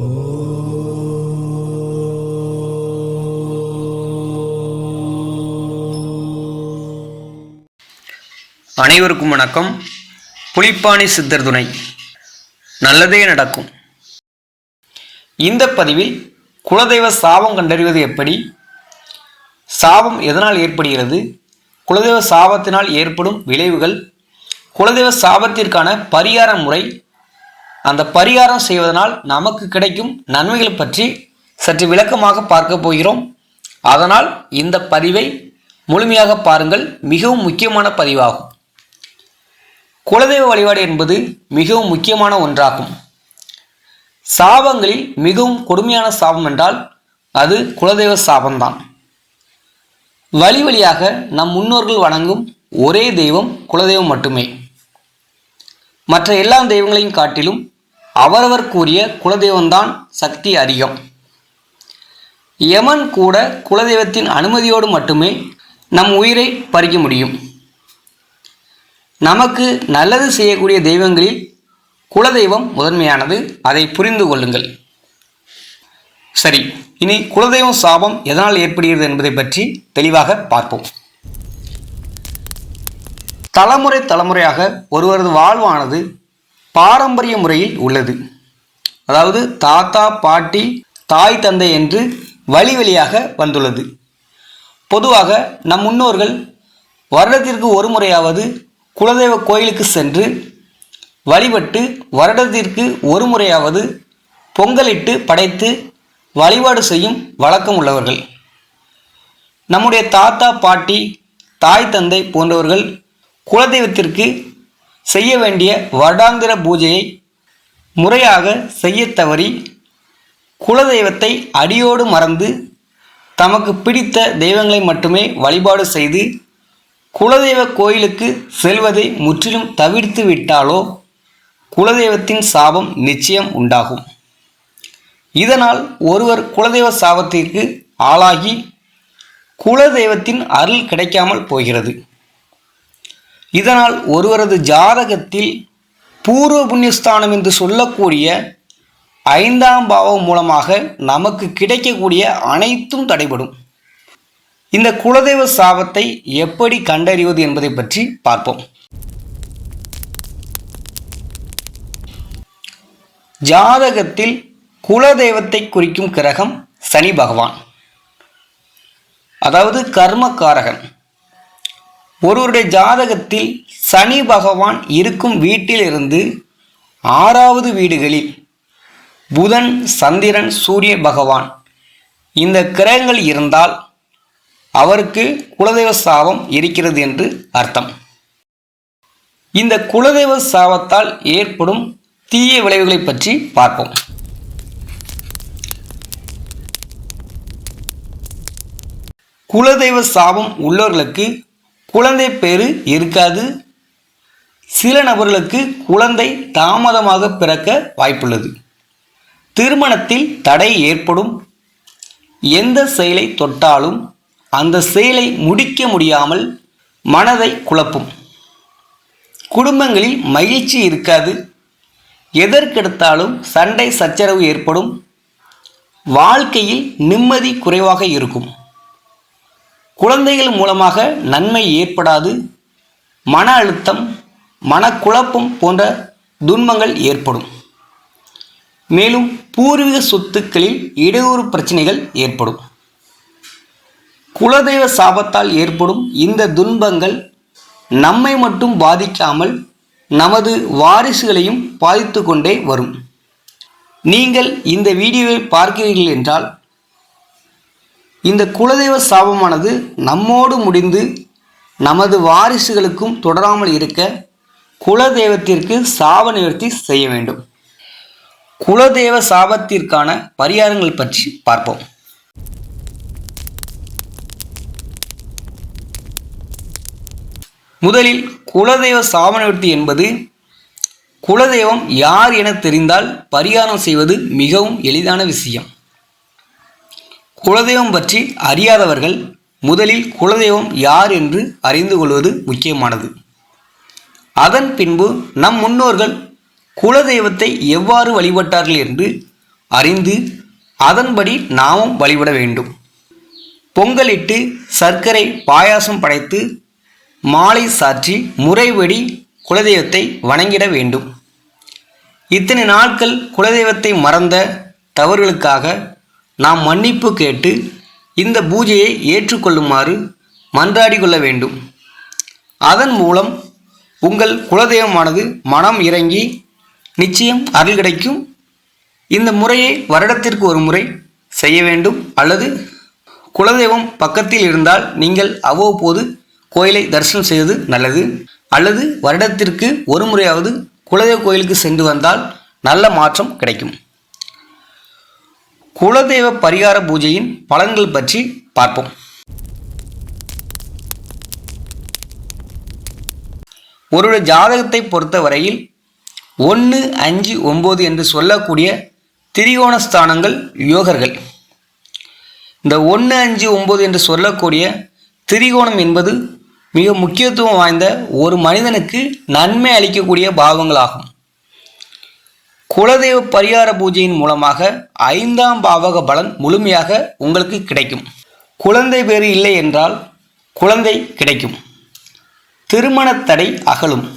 அனைவருக்கும் வணக்கம். புலிப்பாணி சித்தர் துணை. நல்லதே நடக்கும். இந்த பதிவில் குலதெய்வ சாபம் கண்டறிவது எப்படி? சாபம் எதனால் ஏற்படுகிறது? குலதெய்வ சாபத்தினால் ஏற்படும் விளைவுகள். குலதெய்வ சாபத்திற்கான பரிகார முறை அந்த பரிகாரம் செய்வதனால் நமக்கு கிடைக்கும் நன்மைகள் பற்றி சற்று விளக்கமாக பார்க்க போகிறோம். அதனால் இந்த பதிவை முழுமையாக பாருங்கள். மிகவும் முக்கியமான பதிவாகும். குலதெய்வ வழிபாடு என்பது மிகவும் முக்கியமான ஒன்றாகும். சாபங்களில் மிகவும் கொடுமையான சாபம் என்றால் அது குலதெய்வ சாபம்தான். வழி வழியாக நம் முன்னோர்கள் வணங்கும் ஒரே தெய்வம் குலதெய்வம் மட்டுமே. மற்ற எல்லா தெய்வங்களையும் காட்டிலும் அவரவர் கூறிய குலதெய்வம்தான் சக்தி அதிகம். யமன் கூட குலதெய்வத்தின் அனுமதியோடு மட்டுமே நம் உயிரை பறிக்க முடியும். நமக்கு நல்லது செய்யக்கூடிய தெய்வங்களில் குலதெய்வம் முதன்மையானது. அதை புரிந்து கொள்ளுங்கள். சரி இனி குலதெய்வம் சாபம் எதனால் ஏற்படுகிறது என்பதை பற்றி தெளிவாக பார்ப்போம். தலைமுறை தலைமுறையாக ஒருவரது வாழ்வானது பாரம்பரிய முறையில் உள்ளது. அதாவது தாத்தா பாட்டி தாய் தந்தை என்று வழி வழியாக வந்துள்ளது. பொதுவாக நம் முன்னோர்கள் வருடத்திற்கு ஒரு முறையாவது குலதெய்வ கோயிலுக்கு சென்று வழிபட்டு வருடத்திற்கு ஒரு முறையாவது பொங்கலிட்டு படைத்து வழிபாடு செய்யும் வழக்கம் உள்ளவர்கள். நம்முடைய தாத்தா பாட்டி தாய் தந்தை போன்றவர்கள் குலதெய்வத்திற்கு செய்ய வேண்டிய வருடாந்திர பூஜையை முறையாக செய்ய தவறி குலதெய்வத்தை அடியோடு மறந்து தமக்கு பிடித்த தெய்வங்களை மட்டுமே வழிபாடு செய்து குலதெய்வ கோயிலுக்கு செல்வதை முற்றிலும் தவிர்த்து விட்டாலோ குலதெய்வத்தின் சாபம் நிச்சயம் உண்டாகும். இதனால் ஒருவர் குலதெய்வ சாபத்திற்கு ஆளாகி குலதெய்வத்தின் அருள் கிடைக்காமல் போகிறது. இதனால் ஒருவரது ஜாதகத்தில் பூர்வ புண்ணியஸ்தானம் என்று சொல்லக்கூடிய ஐந்தாம் பாவம் மூலமாக நமக்கு கிடைக்கக்கூடிய அனைத்தும் தடைபடும். இந்த குலதெய்வ சாபத்தை எப்படி கண்டறிவது என்பதை பற்றி பார்ப்போம். ஜாதகத்தில் குலதெய்வத்தை குறிக்கும் கிரகம் சனி பகவான். அதாவது கர்மக்காரகன். ஒருவருடைய ஜாதகத்தில் சனி பகவான் இருக்கும் வீட்டிலிருந்து ஆறாவது வீடுகளில் புதன் சந்திரன் சூரிய பகவான் இந்த கிரகங்கள் இருந்தால் அவருக்கு குலதெய்வ சாபம் இருக்கிறது என்று அர்த்தம். இந்த குலதெய்வ சாபத்தால் ஏற்படும் தீய விளைவுகளை பற்றி பார்ப்போம். குலதெய்வ சாபம் உள்ளவர்களுக்கு குழந்தை பேரு இருக்காது. சில நபர்களுக்கு குழந்தை தாமதமாக பிறக்க வாய்ப்புள்ளது. திருமணத்தில் தடை ஏற்படும். எந்த செயலை தொட்டாலும் அந்த செயலை முடிக்க முடியாமல் மனதை குழப்பும். குடும்பங்களில் மகிழ்ச்சி இருக்காது. எதற்கெடுத்தாலும் சண்டை சச்சரவு ஏற்படும். வாழ்க்கையில் நிம்மதி குறைவாக இருக்கும். குழந்தைகள் மூலமாக நன்மை ஏற்படாது மன அழுத்தம் மனக்குழப்பம் போன்ற துன்பங்கள் ஏற்படும். மேலும் பூர்வீக சொத்துக்களில் இடையூறு பிரச்சனைகள் ஏற்படும். குலதெய்வ சாபத்தால் ஏற்படும் இந்த துன்பங்கள் நம்மை மட்டும் பாதிக்காமல் நமது வாரிசுகளையும் பாதித்து கொண்டே வரும். நீங்கள் இந்த வீடியோவை பார்க்கிறீர்கள் என்றால் இந்த குலதெய்வ சாபமானது நம்மோடு முடிந்து நமது வாரிசுகளுக்கும் தொடராமல் இருக்க குலதெய்வத்திற்கு சாப நிவர்த்தி செய்ய வேண்டும். குலதெய்வ சாபத்திற்கான பரிகாரங்கள் பற்றி பார்ப்போம். முதலில் குலதெய்வ சாப நிவர்த்தி என்பது குலதெய்வம் யார் என தெரிந்தால் பரிகாரம் செய்வது மிகவும் எளிதான விஷயம். குலதெய்வம் பற்றி அறியாதவர்கள் முதலில் குலதெய்வம் யார் என்று அறிந்து கொள்வது முக்கியமானது. அதன் பின்பு நம் முன்னோர்கள் குலதெய்வத்தை எவ்வாறு வழிபட்டார்கள் என்று அறிந்து அதன்படி நாமும் வழிபட வேண்டும். பொங்கலிட்டு சர்க்கரை பாயாசம் படைத்து மாலை சாற்றி முறைப்படி குலதெய்வத்தை வணங்கிட வேண்டும். இத்தனை நாட்கள் குலதெய்வத்தை மறந்த தவறுகளுக்காக நாம் மன்னிப்பு கேட்டு இந்த பூஜையை ஏற்றுக்கொள்ளுமாறு மன்றாடி கொள்ள வேண்டும். அதன் மூலம் உங்கள் குலதெய்வமானது மனம் இறங்கி நிச்சயம் அருள் கிடைக்கும். இந்த முறையை வருடத்திற்கு ஒரு முறை செய்ய வேண்டும். அல்லது குலதெய்வம் பக்கத்தில் இருந்தால் நீங்கள் அவ்வப்போது கோயிலை தரிசனம் செய்வது நல்லது. அல்லது வருடத்திற்கு ஒரு முறையாவது குலதெய்வ கோயிலுக்கு சென்று வந்தால் நல்ல மாற்றம் கிடைக்கும். குலதெய்வ பரிகார பூஜையின் பலன்கள் பற்றி பார்ப்போம். ஒரு ஜாதகத்தை பொறுத்தவரையில் ஒன்று அஞ்சு ஒம்பது என்று சொல்லக்கூடிய திரிகோண ஸ்தானங்கள் யோகர்கள். இந்த ஒன்று அஞ்சு ஒம்பது என்று சொல்லக்கூடிய திரிகோணம் என்பது மிக முக்கியத்துவம் வாய்ந்த ஒரு மனிதனுக்கு நன்மை அளிக்கக்கூடிய பாவங்களாகும். குலதெய்வ பரிகார பூஜையின் மூலமாக ஐந்தாம் பாவக பலன் முழுமையாக உங்களுக்கு கிடைக்கும். குழந்தை பேறு இல்லை என்றால் குழந்தை கிடைக்கும். திருமண தடை அகலும்.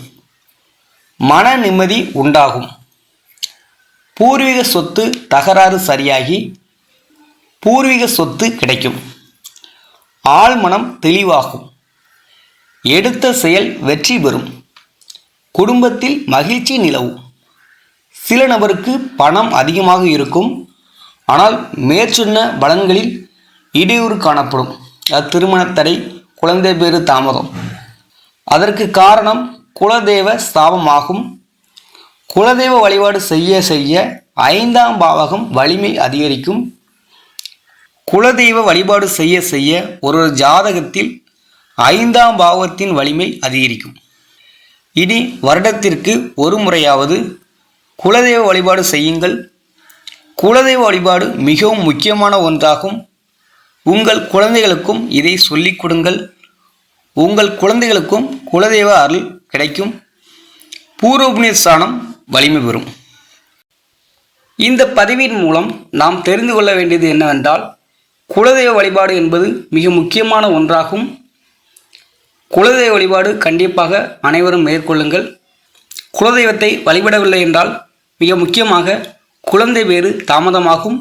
மன நிம்மதி உண்டாகும். பூர்வீக சொத்து தகராறு சரியாகி பூர்வீக சொத்து கிடைக்கும். ஆழ்மனம் தெளிவாகும். எடுத்த செயல் வெற்றி பெறும். குடும்பத்தில் மகிழ்ச்சி நிலவும். சில நபருக்கு பணம் அதிகமாக இருக்கும். ஆனால் மேற்சொன்ன பலன்களில் இடையூறு காணப்படும். அது திருமணத்தடை குழந்தை பேறு தாமதம். அதற்கு காரணம் குலதெய்வ ஸ்தாபமாகும். குலதெய்வ வழிபாடு செய்ய செய்ய ஐந்தாம் பாவகம் வலிமை அதிகரிக்கும். குலதெய்வ வழிபாடு செய்ய செய்ய ஒரு ஒரு ஜாதகத்தில் ஐந்தாம் பாவத்தின் வலிமை அதிகரிக்கும். இனி வருடத்திற்கு ஒரு முறையாவது குலதெய்வ வழிபாடு செய்யுங்கள். குலதெய்வ வழிபாடு மிகவும் முக்கியமான ஒன்றாகும். உங்கள் குழந்தைகளுக்கும் இதை சொல்லிக் கொடுங்கள். உங்கள் குழந்தைகளுக்கும் குலதெய்வ அருள் கிடைக்கும். பூர்வ ஸ்தானம் வலிமை பெறும். இந்த பதிவின் மூலம் நாம் தெரிந்து கொள்ள வேண்டியது என்னவென்றால் குலதெய்வ வழிபாடு என்பது மிக முக்கியமான ஒன்றாகும். குலதெய்வ வழிபாடு கண்டிப்பாக அனைவரும் மேற்கொள்ளுங்கள். குலதெய்வத்தை வழிபடவில்லை என்றால் மிக முக்கியமாக குழந்தை பேறு தாமதமாகும்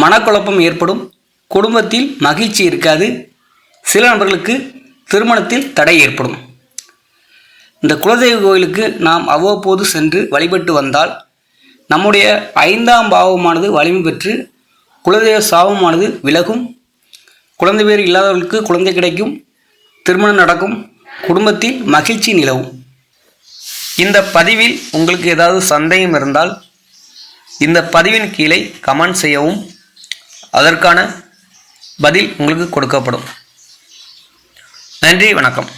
மனக்குழப்பம் ஏற்படும் குடும்பத்தில் மகிழ்ச்சி இருக்காது சில நபர்களுக்கு திருமணத்தில் தடை ஏற்படும். இந்த குலதெய்வ கோயிலுக்கு நாம் அவ்வப்போது சென்று வழிபட்டு வந்தால் நம்முடைய ஐந்தாம் பாவமானது வலிமை பெற்று குலதெய்வ சாபமானது விலகும். குழந்தை பேர் இல்லாதவர்களுக்கு குழந்தை கிடைக்கும் திருமணம் நடக்கும் குடும்பத்தில் மகிழ்ச்சி நிலவும். இந்த பதிவில் உங்களுக்கு ஏதாவது சந்தேகம் இருந்தால் இந்த பதிவின் கீழே கமெண்ட் செய்யவும் அதற்கான பதில் உங்களுக்கு கொடுக்கப்படும். நன்றி வணக்கம்.